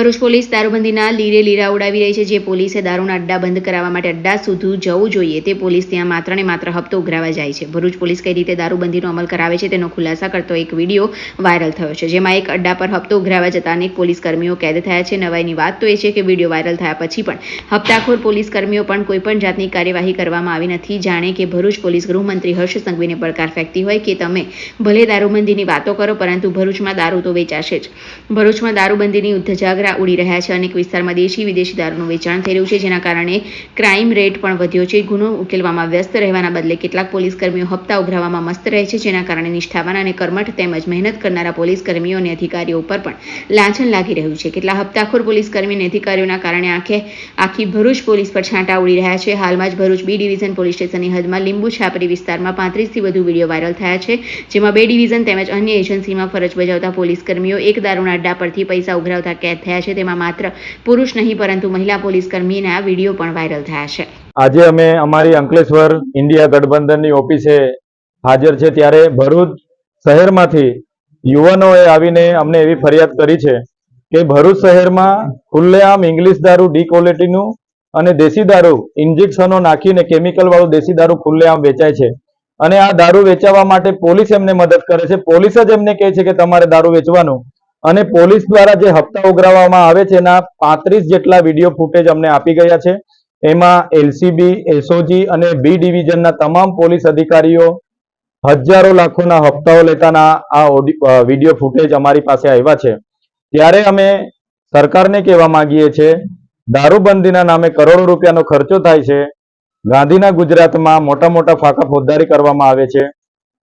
Bharuch police દારૂબંધીના લીરે લીરા ઉડાવી રહી છે, જે પોલીસે દારૂના અડ્ડા બંધ કરાવવા માટે અડ્ડા સુધી જવું જોઈએ. તે પોલીસ ત્યાં માત્ર ને માત્ર હપ્તો ઉઘરાવા જાય છે. ભરૂચ પોલીસ કઈ રીતે દારૂબંધીનો અમલ કરાવે છે, તેનો ખુલાસા કરતો એક વીડિયો વાયરલ થયો છે, જેમાં એક અડ્ડા પર હપ્તો ઉઘરાવા જતા અનેક પોલીસ કર્મીઓ કેદ થયા છે. નવાઈની વાત તો એ છે કે વીડિયો વાયરલ થયા પછી પણ હપ્તાખોર પોલીસ કર્મીઓ પણ કોઈ પણ જાતની કાર્યવાહી કરવામાં આવી નથી. જાણે કે ભરૂચ પોલીસ ગૃહમંત્રી હર્ષ સંઘવીને પડકાર ફેંકતી હોય કે તમે ભલે દારૂબંધીની વાતો કરો, પરંતુ ભરૂચમાં દારૂ તો વેચાશે જ. ભરૂચમાં દારૂબંધીની ધજાગરા ઉડી રહ્યા છે. અનેક વિસ્તારમાં દેશી વિદેશી દારૂનું વેચાણ થઈ રહ્યું છે, જેના કારણે ક્રાઇમ રેટ પણ વધ્યો છે. ગુનો ઉકેલવામાં વ્યસ્ત રહેવાના બદલે કેટલાક પોલીસ કર્મીઓ હપ્તા ઉઘરાવવામાં મસ્ત રહે છે, જેના કારણે નિષ્ઠાવાન અને કર્મઠ તેમજ મહેનત કરનારા પોલીસ કર્મીઓ અને અધિકારીઓ ઉપર પણ લાંછન લાગી રહ્યું છે. કેટલા હપ્તાખોર પોલીસ કર્મી અને અધિકારીઓના કારણે આંખે આખી ભરૂચ પોલીસ પર છાંટા ઉડી રહ્યા છે. હાલમાં જ ભરૂચ બી ડિવિઝન પોલીસ સ્ટેશનની હદમાં લીંબુ છાપરી વિસ્તારમાં પાંત્રીસથી વધુ વીડિયો વાયરલ થયા છે, જેમાં બે ડિવિઝન તેમજ અન્ય એજન્સીમાં ફરજ બજાવતા પોલીસ કર્મીઓ એક દારૂના અડ્ડા પરથી પૈસા ઉઘરાવતા કેદ થયા છે તેમાં માત્ર પુરુષ નહીં, પરંતુ મહિલા પોલીસ કર્મીના વીડિયો પણ વાયરલ થયા છે. આજે અમે અમારી અંકલેશ્વર ઇન્ડિયા ગઠબંધનની ઓફિસે હાજર છે ત્યારે ભરૂચ શહેરમાંથી યુવાનોએ આવીને અમને એવી ફરિયાદ કરી છે કે ભરૂચ શહેરમાં ખુલ્લેઆમ ઇંગ્લિશ દારૂ ડી ક્વોલિટીનું અને દેશી દારૂ ઇન્જેક્શનો નાખીને કેમિકલ વાળું દેશી દારૂ ખુલ્લેઆમ વેચાય છે અને આ દારૂ વેચાવા માટે પોલીસ એમને મદદ કરે છે. પોલીસ જ એમને કહે છે કે તમારે દારૂ વેચવાનું અને પોલીસ દ્વારા જે હપ્તા ઉઘરાવવામાં આવે છે, એના પાંત્રીસ જેટલા વીડિયો ફૂટેજ અમને આપી ગયા છે. એમાં એલસીબી, એસઓજી અને બી ડિવિઝનના તમામ પોલીસ અધિકારીઓ હજારો લાખોના હપ્તાઓ લેતાના આ વીડિયો ફૂટેજ અમારી પાસે આવ્યા છે. ત્યારે અમે સરકારને કહેવા માંગીએ છીએ, દારૂબંધીના નામે કરોડો રૂપિયાનો ખર્ચો થાય છે. ગાંધીના ગુજરાતમાં મોટા મોટા ફાંકા ફોજદારી કરવામાં આવે છે.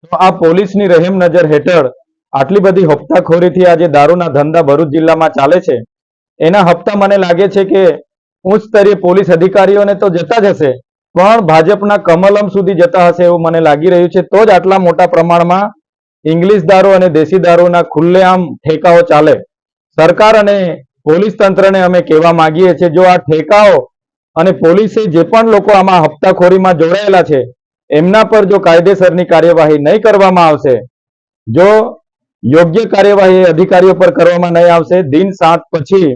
તો આ પોલીસની રહેમ નજર હેઠળ આટલી બધી હપ્તાખોરીથી આજે દારૂના ધંધા ભરૂચ જિલ્લામાં ચાલે છે. એના હપ્તા મને લાગે છે કે ઉચ્ચ સ્તરીય પોલીસ અધિકારીઓને તો જતા જ હશે, પણ ભાજપના કમલમ સુધી જતા હશે એવું મને લાગી રહ્યું છે. તો જ આટલા મોટા પ્રમાણમાં ઇંગ્લિશ દારૂ અને દેશી દારૂના ખુલ્લેઆમ ઠેકાઓ ચાલે. સરકાર અને પોલીસ તંત્રને અમે કહેવા માંગીએ છીએ, જો આ ઠેકાઓ અને પોલીસે જે પણ લોકો આમાં હપ્તાખોરીમાં જોડાયેલા છે, એમના પર જો કાયદેસરની કાર્યવાહી નહીં કરવામાં આવશે, જો યોગ્ય કાર્યવાહી અધિકારીઓ પર કરવામાં નહીં આવશે. દિન સાત પછી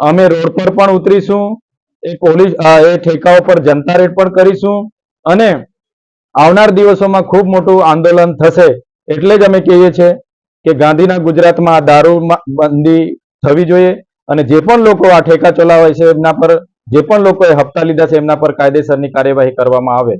અમે રોડ પર પણ ઉતરીશું. એ પોલીસ એ ઠેકાઓ પર જનતા રેડ પણ કરીશું. અને આવનાર દિવસોમાં ખૂબ મોટું આંદોલન થશે એટલે જ અમે કહીએ છીએ કે ગાંધીના ગુજરાતમાં દારૂ બંધી થવી જોઈએ અને જે પણ લોકો આ ઠેકા ચલાવે છે એમના પર, જે પણ લોકોએ હપ્તા લીધા છે એમના પર કાયદેસરની કાર્યવાહી કરવામાં આવે.